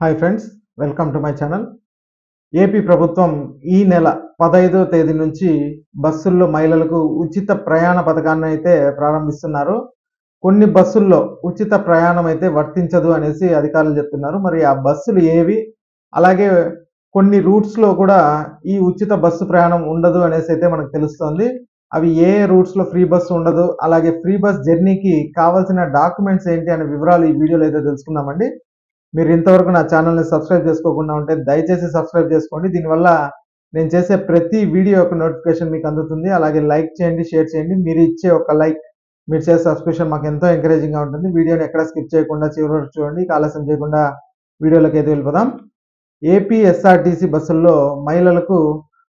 Hi friends welcome to my channel AP ప్రభుత్వం ఈ నెల పదహైదో తేదీ నుంచి బస్సుల్లో మహిళలకు ఉచిత ప్రయాణ పథకాన్ని అయితే ప్రారంభిస్తున్నారు. కొన్ని బస్సుల్లో ఉచిత ప్రయాణం అయితే వర్తించదు అనేసి అధికారులు చెప్తున్నారు. మరి ఆ బస్సులు ఏవి? అలాగే కొన్ని రూట్స్లో కూడా ఈ ఉచిత బస్సు ప్రయాణం ఉండదు అనేసి అయితే మనకు తెలుస్తోంది. అవి ఏ రూట్స్లో ఫ్రీ బస్సు ఉండదు అలాగే ఫ్రీ బస్ జర్నీకి కావాల్సిన డాక్యుమెంట్స్ ఏంటి అనే వివరాలు ఈ వీడియోలో అయితే తెలుసుకుందామండి. మీరు ఇంతవరకు నా ఛానల్ని సబ్స్క్రైబ్ చేసుకోకుండా ఉంటే దయచేసి సబ్స్క్రైబ్ చేసుకోండి. దీనివల్ల నేను చేసే ప్రతి వీడియో యొక్క నోటిఫికేషన్ మీకు అందుతుంది. అలాగే లైక్ చేయండి షేర్ చేయండి. మీరు ఇచ్చే ఒక లైక్ మీరు చేసే సబ్స్క్రిప్షన్ మాకు ఎంతో ఎంకరేజింగ్గా ఉంటుంది. వీడియోని ఎక్కడ స్కిప్ చేయకుండా చివరి చూడండి. ఆలస్యం చేయకుండా వీడియోలోకి అయితే వెళ్ళిపోదాం. ఏపీ ఎస్ఆర్టీసీ బస్సుల్లో మహిళలకు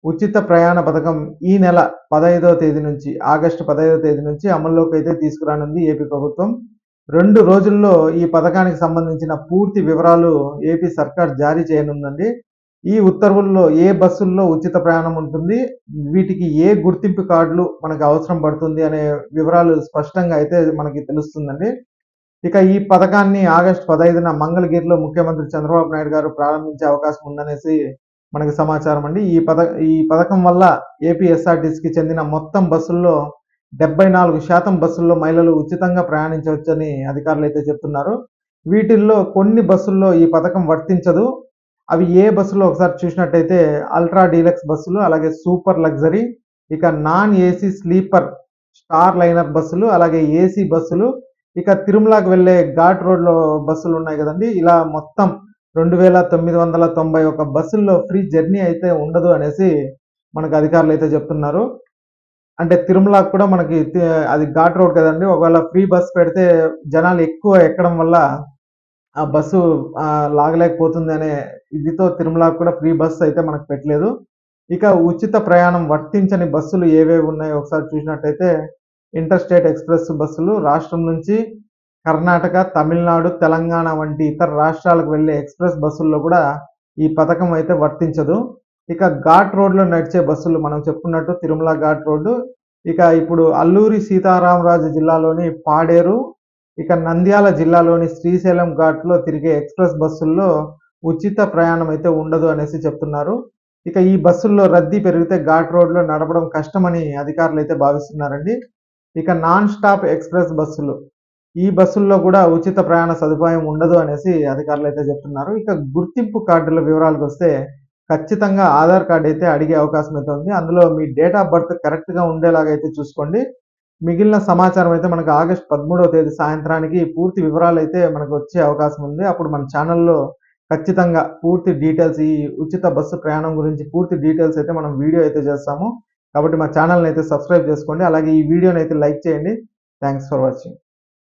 ఉచిత ప్రయాణ పథకం ఈ నెల పదహైదవ తేదీ నుంచి ఆగస్టు పదహైదవ తేదీ నుంచి అమల్లోకి అయితే తీసుకురానుంది ఏపీ ప్రభుత్వం. రెండు రోజుల్లో ఈ పథకానికి సంబంధించిన పూర్తి వివరాలు ఏపీ సర్కార్ జారీ చేయనుందండి. ఈ ఉత్తర్వుల్లో ఏ బస్సుల్లో ఉచిత ప్రయాణం ఉంటుంది వీటికి ఏ గుర్తింపు కార్డులు మనకు అవసరం పడుతుంది అనే వివరాలు స్పష్టంగా అయితే మనకి తెలుస్తుందండి. ఇక ఈ పథకాన్ని ఆగస్టు పదహైదున మంగళగిరిలో ముఖ్యమంత్రి చంద్రబాబు నాయుడు గారు ప్రారంభించే అవకాశం ఉందనేసి మనకి సమాచారం అండి. ఈ పథ ఈ పథకం వల్ల ఏపీ ఎస్ఆర్టీసీకి చెందిన మొత్తం బస్సుల్లో డెబ్బై నాలుగు శాతం బస్సుల్లో మహిళలు ఉచితంగా ప్రయాణించవచ్చని అధికారులు అయితే చెప్తున్నారు. వీటిల్లో కొన్ని బస్సుల్లో ఈ పథకం వర్తించదు. అవి ఏ బస్సులో ఒకసారి చూసినట్టయితే అల్ట్రా డీలక్స్ బస్సులు అలాగే సూపర్ లగ్జరీ ఇక non AC sleeper star liner బస్సులు అలాగే ఏసీ బస్సులు ఇక తిరుమలకి వెళ్ళే ఘాట్ రోడ్లో బస్సులు ఉన్నాయి కదండి. ఇలా మొత్తం రెండు వేల తొమ్మిది వందల తొంభై ఒక బస్సుల్లో ఫ్రీ జర్నీ అయితే ఉండదు అనేసి మనకు అధికారులు అయితే చెప్తున్నారు. అంటే తిరుమలకు కూడా మనకి అది ఘాట్ రోడ్ కదండి. ఒకవేళ ఫ్రీ బస్ పెడితే జనాలు ఎక్కువ ఎక్కడం వల్ల ఆ బస్సు లాగలేకపోతుంది అనే ఇదితో తిరుమలకు కూడా ఫ్రీ బస్ అయితే మనకు పెట్టలేదు. ఇక ఉచిత ప్రయాణం వర్తించని బస్సులు ఏవేవి ఉన్నాయో ఒకసారి చూసినట్టయితే ఇంటర్ స్టేట్ ఎక్స్ప్రెస్ బస్సులు రాష్ట్రం నుంచి కర్ణాటక తమిళనాడు తెలంగాణ వంటి ఇతర రాష్ట్రాలకు వెళ్ళే ఎక్స్ప్రెస్ బస్సుల్లో కూడా ఈ పథకం అయితే వర్తించదు. ఇక ఘాట్ రోడ్లో నడిచే బస్సులు మనం చెప్పుకున్నట్టు తిరుమల ఘాట్ రోడ్డు ఇక ఇప్పుడు అల్లూరి సీతారామరాజు జిల్లాలోని పాడేరు ఇక నంద్యాల జిల్లాలోని శ్రీశైలం ఘాట్లో తిరిగే ఎక్స్ప్రెస్ బస్సుల్లో ఉచిత ప్రయాణం అయితే ఉండదు అనేసి చెప్తున్నారు. ఇక ఈ బస్సుల్లో రద్దీ పెరిగితే ఘాట్ రోడ్లో నడపడం కష్టమని అధికారులు అయితే భావిస్తున్నారండి. ఇక నాన్ స్టాప్ ఎక్స్ప్రెస్ బస్సులు ఈ బస్సుల్లో కూడా ఉచిత ప్రయాణ సదుపాయం ఉండదు అనేసి అధికారులు అయితే చెప్తున్నారు. ఇక గుర్తింపు కార్డుల వివరాలకు వస్తే ఖచ్చితంగా ఆధార్ కార్డు అయితే అడిగే అవకాశం అయితే ఉంది. అందులో మీ డేట్ ఆఫ్ బర్త్ కరెక్ట్గా ఉండేలాగా అయితే చూసుకోండి. మిగిలిన సమాచారం అయితే మనకు ఆగస్ట్ పదమూడవ తేదీ సాయంత్రానికి పూర్తి వివరాలు అయితే మనకు వచ్చే అవకాశం ఉంది. అప్పుడు మన ఛానల్లో ఖచ్చితంగా పూర్తి డీటెయిల్స్ ఈ ఉచిత బస్సు ప్రయాణం గురించి పూర్తి డీటెయిల్స్ అయితే మనం వీడియో అయితే చేస్తాము. కాబట్టి మా ఛానల్ని అయితే సబ్స్క్రైబ్ చేసుకోండి. అలాగే ఈ వీడియోని అయితే లైక్ చేయండి. Thanks for watching.